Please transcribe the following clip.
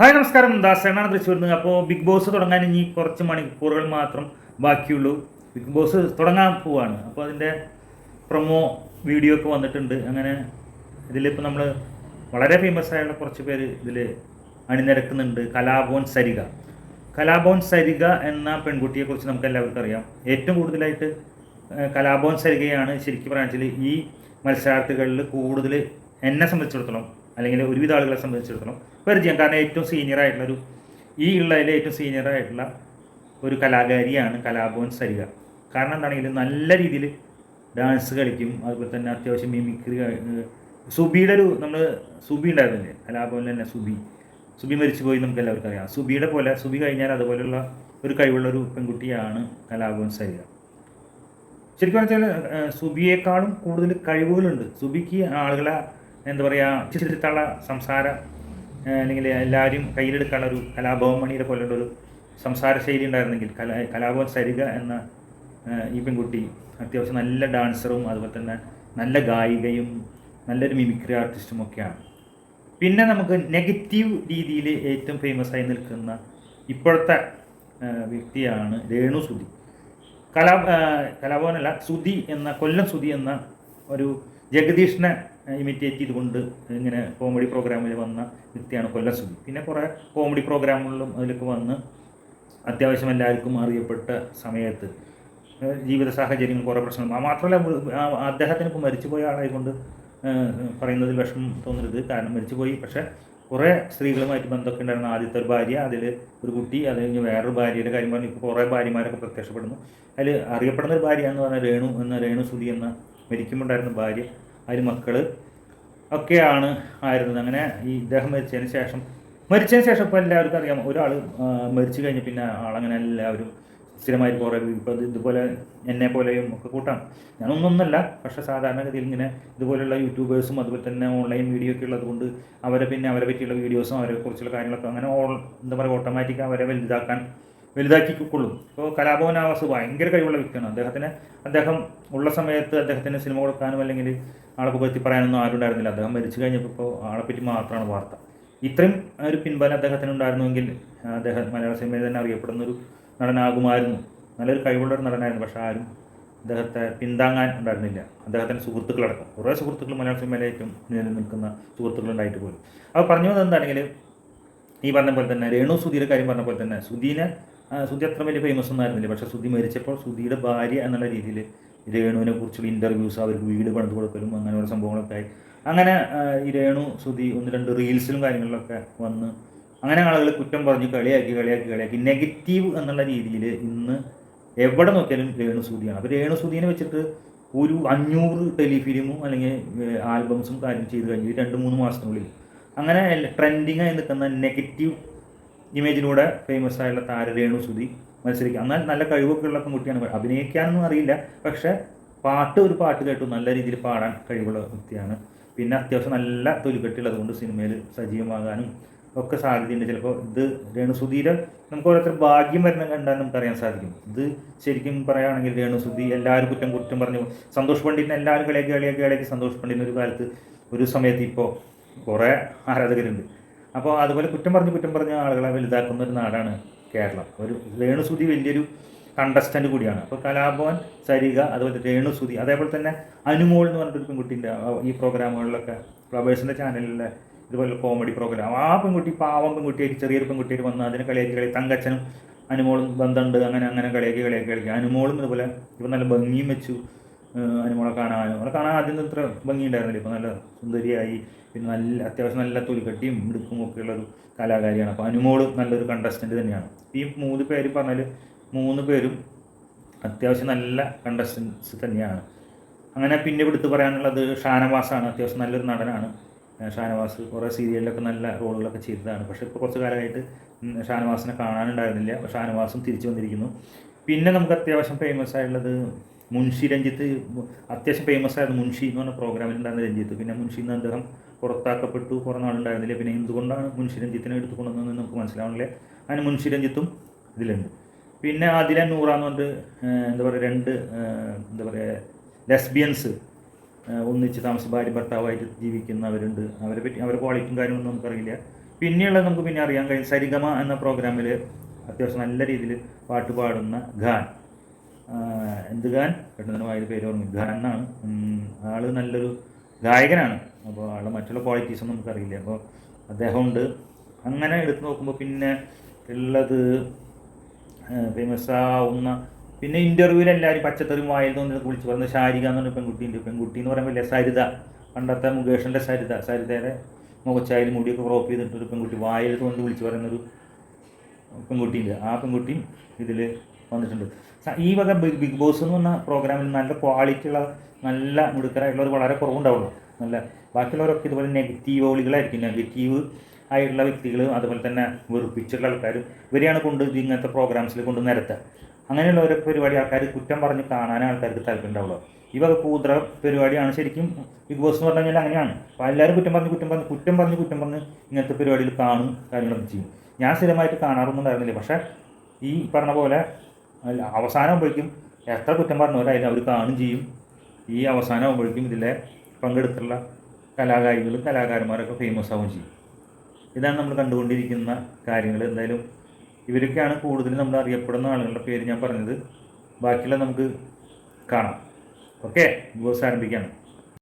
Hi നമസ്കാരം. ദാസേണാണ് തൃശ്ശൂരിൽ നിന്ന്. അപ്പോൾ ബിഗ് ബോസ് തുടങ്ങാൻ ഇനി കുറച്ച് മണിക്കൂറുകൾ മാത്രം ബാക്കിയുള്ളൂ. ബിഗ് ബോസ് തുടങ്ങാൻ പോവാണ്. അപ്പോൾ അതിന്റെ പ്രൊമോ വീഡിയോ ഒക്കെ വന്നിട്ടുണ്ട്. അങ്ങനെ ഇതിലിപ്പോൾ നമ്മൾ വളരെ ഫേമസ് ആയുള്ള കുറച്ച് പേര് ഇതിൽ അണിനിരക്കുന്നുണ്ട്. കലാഭവൻ സരിക കലാഭവൻ സരിക എന്ന പെൺകുട്ടിയെക്കുറിച്ച് നമുക്ക് എല്ലാവർക്കും അറിയാം. ഏറ്റവും കൂടുതലായിട്ട് കലാഭവൻ സരികയാണ് ശരിക്കും പറഞ്ഞാൽ ഈ മത്സരാർത്ഥികളിൽ കൂടുതൽ എന്നെ സംബന്ധിച്ചിടത്തോളം അല്ലെങ്കിൽ ഒരുവിധ ആളുകളെ സംബന്ധിച്ചിടത്തോളം പരിചയം. കാരണം ഏറ്റവും സീനിയർ ആയിട്ടുള്ള ഒരു ഈ ഉള്ളതിലെ ഏറ്റവും സീനിയർ ആയിട്ടുള്ള ഒരു കലാകാരിയാണ് കലാഭവൻ സരിക. കാരണം എന്താണെങ്കിലും നല്ല രീതിയിൽ ഡാൻസ് കളിക്കും. അതുപോലെ തന്നെ അത്യാവശ്യം മിമിക്രി സുബിയുടെ ഒരു നമ്മൾ സുബി ഉണ്ടായിരുന്നില്ലേ? കലാഭവനിൽ തന്നെ സുബി. സുബി മരിച്ചു പോയി നമുക്ക് എല്ലാവർക്കും അറിയാം. സുബിയുടെ പോലെ സുബി കഴിഞ്ഞാൽ അതുപോലെയുള്ള ഒരു കഴിവുള്ള ഒരു പെൺകുട്ടിയാണ് കലാഭവൻ സരിക. ശരിക്കും പറഞ്ഞാൽ സുബിയേക്കാളും കൂടുതൽ കഴിവുകളുണ്ട്. സുബിക്ക് ആളുകളെ എന്താ പറയുക ചിത്രത്തള സംസാര അല്ലെങ്കിൽ എല്ലാവരും കയ്യിലെടുക്കാനുള്ള ഒരു കലാഭവൻ മണിയുടെ പോലുള്ള ഒരു സംസാര ശൈലി ഉണ്ടായിരുന്നെങ്കിൽ കലാ കലാഭവൻ സരിക എന്ന ഈ പെൺകുട്ടി അത്യാവശ്യം നല്ല ഡാൻസറും അതുപോലെ തന്നെ നല്ല ഗായികയും നല്ലൊരു മിമിക്രി ആർട്ടിസ്റ്റും ഒക്കെയാണ്. പിന്നെ നമുക്ക് നെഗറ്റീവ് രീതിയിൽ ഏറ്റവും ഫേമസ് ആയി നിൽക്കുന്ന ഇപ്പോഴത്തെ വ്യക്തിയാണ് രേണു സുധി. കലാ കലാഭവനല്ല സുധി എന്ന കൊല്ലം സുധി എന്ന ഒരു ജഗദീഷിനെ ഇമിറ്റേറ്റ് ചെയ്തുകൊണ്ട് ഇങ്ങനെ കോമഡി പ്രോഗ്രാമിൽ വന്ന വ്യക്തിയാണ് കൊല്ലസുഖി പിന്നെ കുറേ കോമഡി പ്രോഗ്രാമുകളിലും അതിലൊക്കെ വന്ന് അത്യാവശ്യം എല്ലാവർക്കും അറിയപ്പെട്ട സമയത്ത് ജീവിത സാഹചര്യങ്ങൾ കുറേ പ്രശ്നങ്ങൾ. മാത്രമല്ല അദ്ദേഹത്തിന് ഇപ്പോൾ മരിച്ചുപോയ ആളായതുകൊണ്ട് പറയുന്നതിൽ വിഷമം തോന്നരുത്. കാരണം മരിച്ചുപോയി. പക്ഷേ കുറേ സ്ത്രീകളുമായിട്ട് ബന്ധമൊക്കെ ഉണ്ടായിരുന്ന ആദ്യത്തെ ഒരു ഭാര്യ അതിൽ ഒരു കുട്ടി അത് കഴിഞ്ഞ് വേറൊരു ഭാര്യയുടെ കാര്യം പറഞ്ഞു. ഇപ്പോൾ കുറേ ഭാര്യമാരൊക്കെ പ്രത്യക്ഷപ്പെടുന്നു. അതിൽ അറിയപ്പെടുന്ന ഒരു ഭാര്യ എന്ന് പറഞ്ഞാൽ രേണു എന്ന രേണു സുധി എന്ന മരിക്കുമ്പോണ്ടായിരുന്ന ഭാര്യ. അതിൽ മക്കൾ ഒക്കെയാണ് ആയിരുന്നത്. അങ്ങനെ ഈ ഇദ്ദേഹം മരിച്ചതിന് ശേഷം മരിച്ചതിന് ശേഷം ഇപ്പോൾ എല്ലാവർക്കും അറിയാം. ഒരാൾ മരിച്ചു കഴിഞ്ഞ് പിന്നെ ആളങ്ങനെ എല്ലാവരും സ്ഥിരമായി കുറേ ഇപ്പോൾ ഇതുപോലെ എന്നെ പോലെയും ഒക്കെ കൂട്ടാം ഞാനൊന്നൊന്നല്ല പക്ഷെ സാധാരണഗതിയിൽ ഇങ്ങനെ ഇതുപോലെയുള്ള യൂട്യൂബേഴ്സും അതുപോലെ തന്നെ ഓൺലൈൻ വീഡിയോ ഒക്കെ ഉള്ളത് കൊണ്ട് അവരെ പിന്നെ അവരെ പറ്റിയുള്ള വീഡിയോസും അവരെ കുറിച്ചുള്ള കാര്യങ്ങളൊക്കെ അങ്ങനെ ഓൾ എന്താ പറയുക ഓട്ടോമാറ്റിക് അവരെ വലുതാക്കാൻ വലുതാക്കിക്കൊള്ളും. ഇപ്പോൾ കലാഭവൻ ആവാസ് ഭയങ്കര കഴിവുള്ള വ്യക്തിയാണ്. അദ്ദേഹത്തിന് അദ്ദേഹം ഉള്ള സമയത്ത് അദ്ദേഹത്തിന് സിനിമ കൊടുക്കാനും അല്ലെങ്കിൽ ആളെ പറ്റി പറയാനൊന്നും ആരും ഉണ്ടായിരുന്നില്ല. അദ്ദേഹം മരിച്ചു കഴിഞ്ഞപ്പോൾ ഇപ്പോൾ ആളെപ്പറ്റി മാത്രമാണ് വാർത്ത. ഇത്രയും ഒരു പിൻബലം അദ്ദേഹത്തിന് ഉണ്ടായിരുന്നുവെങ്കിൽ അദ്ദേഹം മലയാള സിനിമയിൽ തന്നെ അറിയപ്പെടുന്ന ഒരു നടനാകുമായിരുന്നു. നല്ലൊരു കഴിവുള്ള ഒരു നടനായിരുന്നു. പക്ഷേ ആരും അദ്ദേഹത്തെ പിന്താങ്ങാൻ ഉണ്ടായിരുന്നില്ല. അദ്ദേഹത്തിന്റെ സുഹൃത്തുക്കളടക്കം. കുറേ സുഹൃത്തുക്കൾ മലയാള സിനിമയിലേക്കും നിൽക്കുന്ന സുഹൃത്തുക്കളുണ്ടായിട്ട് പോലും. അപ്പോൾ പറഞ്ഞു വന്നത് എന്താണെങ്കിൽ ഈ പറഞ്ഞ പോലെ തന്നെ രേണു സുധീരെ കാര്യം പറഞ്ഞ പോലെ തന്നെ സുധീനെ സുധി അത്ര വലിയ ഫേമസ് ഒന്നും ആയിരുന്നില്ല. പക്ഷേ സുധി മരിച്ചപ്പോൾ സുധിയുടെ ഭാര്യ എന്നുള്ള രീതിയിൽ രേണുവിനെ കുറിച്ചുള്ള ഇന്റർവ്യൂസ് അവർക്ക് വീട് പണിത് കൊടുക്കലും ഓരോ സംഭവങ്ങളൊക്കെ ആയി. അങ്ങനെ ഈ രേണു സുധി ഒന്ന് രണ്ട് റീൽസിലും കാര്യങ്ങളിലൊക്കെ വന്ന് അങ്ങനെ ആളുകൾ കുറ്റം പറഞ്ഞ് കളിയാക്കി കളിയാക്കി കളിയാക്കി നെഗറ്റീവ് എന്നുള്ള രീതിയിൽ ഇന്ന് എവിടെ നോക്കിയാലും രേണു സുധിയാണ്. അപ്പോൾ രേണു സുധീനെ വെച്ചിട്ട് ഒരു അഞ്ഞൂറ് ടെലിഫിലിമും അല്ലെങ്കിൽ ആൽബംസും കാര്യം ചെയ്ത് കഴിഞ്ഞ് രണ്ട് മൂന്ന് മാസത്തിനുള്ളിൽ അങ്ങനെ ട്രെൻഡിങ് ആയി നിൽക്കുന്ന നെഗറ്റീവ് ഇമേജിലൂടെ ഫേമസ് ആയുള്ള താര രേണു സുധി മത്സരിക്കുക എന്നാൽ നല്ല കഴിവൊക്കെ ഉള്ള പെൺകുട്ടിയാണ്. അഭിനയിക്കാനൊന്നും അറിയില്ല. പക്ഷേ പാട്ട് ഒരു പാട്ട് കേട്ടു നല്ല രീതിയിൽ പാടാൻ കഴിവുള്ള വ്യക്തിയാണ്. പിന്നെ അത്യാവശ്യം നല്ല തൊലിക്കെട്ടുള്ളത് കൊണ്ട് സിനിമയിൽ സജീവമാകാനും ഒക്കെ സാധ്യതയുണ്ട്. ചിലപ്പോൾ ഇത് രേണുസുധീരെ നമുക്ക് ഓരോരുത്തർ ഭാഗ്യം വരുന്ന കണ്ടാൽ നമുക്കറിയാൻ സാധിക്കും. ഇത് ശരിക്കും പറയുകയാണെങ്കിൽ രേണുസുധി എല്ലാവരും കുറ്റം കുറ്റം പറഞ്ഞു സന്തോഷ് പണ്ഡിറ്റിനെ എല്ലാവരും കളിയാക്കി കളിയാക്കി കളിയാക്കി സന്തോഷ് പണ്ഡിറ്റിന് ഒരു കാലത്ത് ഒരു സമയത്ത് ഇപ്പോൾ കുറേ ആരാധകരുണ്ട്. അപ്പോൾ അതുപോലെ കുറ്റം പറഞ്ഞ് കുറ്റം പറഞ്ഞ ആളുകളെ വലുതാക്കുന്ന ഒരു നാടാണ് കേരളം. ഒരു രേണുസുതി വലിയൊരു കണ്ടസ്റ്റന്റ് കൂടിയാണ്. അപ്പോൾ കലാഭവൻ സരിക അതുപോലെ രേണുസുതി അതേപോലെ തന്നെ അനുമോൾ എന്ന് പറഞ്ഞിട്ടൊരു പെൺകുട്ടിന്റെ ഈ പ്രോഗ്രാമുകളിലൊക്കെ ഫ്ലവേഴ്സിന്റെ ചാനലിലെ ഇതുപോലെ കോമഡി പ്രോഗ്രാം ആ പെൺകുട്ടി പാവം പെൺകുട്ടിയായിട്ട് ചെറിയൊരു പെൺകുട്ടിയായിട്ട് വന്ന് അതിനെ കളിയാക്കി കളി തങ്കച്ചനും അനുമോളും ബന്ധമുണ്ട് അങ്ങനെ അങ്ങനെ കളിയാക്കി കളിയാക്കി കളിക്കുക അനുമോളും ഇതുപോലെ ഇപ്പം നല്ല ഭംഗിയും വെച്ചു. അനുമോളെ കാണാൻ നമ്മളെ കാണാൻ ആദ്യം ഇത്ര ഭംഗി ഉണ്ടായിരുന്നില്ല ഇപ്പം നല്ല സുന്ദരിയായി. പിന്നെ നല്ല അത്യാവശ്യം നല്ല തൊലിക്കട്ടിയും മിടുക്കും ഒക്കെ ഉള്ളൊരു കലാകാരിയാണ് അപ്പോൾ അനുമോൾ നല്ലൊരു കണ്ടസ്റ്റന്റ് തന്നെയാണ്. ഈ മൂന്ന് പേര് പറഞ്ഞാൽ മൂന്ന് പേരും അത്യാവശ്യം നല്ല കണ്ടസ്റ്റൻസ് തന്നെയാണ്. അങ്ങനെ പിന്നെ എടുത്ത് പറയാനുള്ളത് ഷാനവാസാണ്. അത്യാവശ്യം നല്ലൊരു നടനാണ്. ഷാനവാസ് കുറേ സീരിയലിലൊക്കെ നല്ല റോളുകളൊക്കെ ചെയ്തതാണ്. പക്ഷേ ഇപ്പോൾ കുറച്ച് കാലമായിട്ട് ഷാനവാസിനെ കാണാനുണ്ടായിരുന്നില്ല. ഷാനവാസും തിരിച്ചു വന്നിരിക്കുന്നു. പിന്നെ നമുക്ക് അത്യാവശ്യം ഫേമസ് ആയിട്ടുള്ളത് മുൻഷി രഞ്ജിത്ത് അത്യാവശ്യം ഫേമസ് ആയിരുന്നു. മുൻഷി എന്ന് പറഞ്ഞ പ്രോഗ്രാമിൽ ഉണ്ടായിരുന്ന രഞ്ജിത്ത്. പിന്നെ മുൻഷി എന്ന് അദ്ദേഹം പുറത്താക്കപ്പെട്ടു. കുറേ നാളുണ്ടായിരുന്നില്ല പിന്നെ എന്തുകൊണ്ടാണ് മുൻഷി രഞ്ജിത്തിനെ എടുത്തു കൊണ്ടുവന്നതെന്ന് നമുക്ക് മനസ്സിലാവുന്നില്ല അങ്ങനെ മുൻഷി രഞ്ജിത്തും ഇതിലുണ്ട്. പിന്നെ ആദില നൂറ എന്ന് പറഞ്ഞിട്ട് എന്താ പറയുക രണ്ട് എന്താ പറയുക ലെസ്ബിയൻസ് ഒന്നിച്ച് താമസ ഭാര്യ ഭർത്താവായിട്ട് ജീവിക്കുന്നവരുണ്ട്. അവരെ പറ്റി അവരെ ക്വാളിറ്റിയും കാര്യങ്ങളൊന്നും നമുക്കറിയില്ല പിന്നെയുള്ളത് നമുക്ക് പിന്നെ അറിയാൻ കഴിയും. സരിഗമ എന്ന പ്രോഗ്രാമിൽ അത്യാവശ്യം നല്ല രീതിയിൽ പാട്ട് പാടുന്ന ഖാൻ. ആഹ് എന്ത് ഖാൻ പെട്ടെന്ന് വായിൽ പേര് ഓർമ്മ. ഖാൻ എന്നാണ്? ആൾ നല്ലൊരു ഗായകനാണ്. അപ്പോൾ ആളുടെ മറ്റുള്ള ക്വാളിറ്റീസ് ഒന്നും നമുക്കറിയില്ല. അപ്പോൾ അദ്ദേഹമുണ്ട്. അങ്ങനെ എടുത്തു നോക്കുമ്പോൾ പിന്നെ ഉള്ളത് ഫേമസ് ആവുന്ന പിന്നെ ഇന്റർവ്യൂവിൽ എല്ലാവരും പച്ചത്തറിയും വായിൽ തോന്നി വിളിച്ച് പറഞ്ഞ ശാരിക എന്ന് പറഞ്ഞ പെൺകുട്ടിയുണ്ട് പെൺകുട്ടി എന്ന് പറയുമ്പോൾ സരിത. പണ്ടത്തെ മുകേഷിന്റെ സരിത. സരിതയുടെ മുഖച്ചായാലും മുടിയൊക്കെ ക്രോപ്പ് ചെയ്തിട്ട് ഒരു പെൺകുട്ടി വായിൽ തോന്നി വിളിച്ച് പറയുന്നൊരു പെൺകുട്ടിയുണ്ട് ആ പെൺകുട്ടിയും ഇതിൽ വന്നിട്ടുണ്ട്. ഈ വക ബിഗ് ബോസ് എന്ന് പറഞ്ഞ പ്രോഗ്രാമിൽ നല്ല ക്വാളിറ്റി ഉള്ള നല്ല മിടുക്കരായിട്ടുള്ളവർ വളരെ കുറവുണ്ടാവുള്ളൂ. നല്ല ബാക്കിയുള്ളവരൊക്കെ ഇതുപോലെ നെഗറ്റീവ് ഓളികളായിരിക്കും നെഗറ്റീവ് ആയിട്ടുള്ള വ്യക്തികൾ അതുപോലെ തന്നെ വെറുപ്പിച്ചിട്ടുള്ള ആൾക്കാരും ഇവരെയാണ് കൊണ്ട് ഇങ്ങനത്തെ പ്രോഗ്രാംസിൽ കൊണ്ട് നിരത്തുക. അങ്ങനെയുള്ളവരൊക്കെ പരിപാടി ആൾക്കാർ കുറ്റം പറഞ്ഞ് കാണാൻ ആൾക്കാർക്ക് താല്പര്യം ഉണ്ടാവുള്ളൂ. ഈ വക കൂദ്ര പരിപാടിയാണ് ശരിക്കും ബിഗ് ബോസ് എന്ന് പറഞ്ഞു കഴിഞ്ഞാൽ അങ്ങനെയാണ്. അപ്പോൾ എല്ലാവരും കുറ്റം പറഞ്ഞ് കുറ്റം പറഞ്ഞ് കുറ്റം പറഞ്ഞ് കുറ്റം പറഞ്ഞ് ഇങ്ങനത്തെ പരിപാടിയിൽ കാണും കാര്യങ്ങളൊക്കെ ചെയ്യും. ഞാൻ സ്ഥിരമായിട്ട് കാണാറൊന്നും ഉണ്ടായിരുന്നില്ല. പക്ഷേ ഈ പറഞ്ഞ പോലെ അല്ല, അവസാനം ആകുമ്പോഴേക്കും എത്ര കുറ്റം പറഞ്ഞവരായാലും അവർ കാണും ചെയ്യും. ഈ അവസാനം ആകുമ്പോഴേക്കും ഇതിലെ പങ്കെടുത്തുള്ള കലാകാരികളും കലാകാരന്മാരൊക്കെ ഫേമസ് ആവുകയും ചെയ്യും. ഇതാണ് നമ്മൾ കണ്ടുകൊണ്ടിരിക്കുന്ന കാര്യങ്ങൾ. എന്തായാലും ഇവരൊക്കെയാണ് കൂടുതലും നമ്മൾ അറിയപ്പെടുന്ന ആളുകളുടെ പേര് ഞാൻ പറഞ്ഞത്. ബാക്കിയുള്ള നമുക്ക് കാണാം. ഓക്കെ ബോസ് ആരംഭിക്കുകയാണ്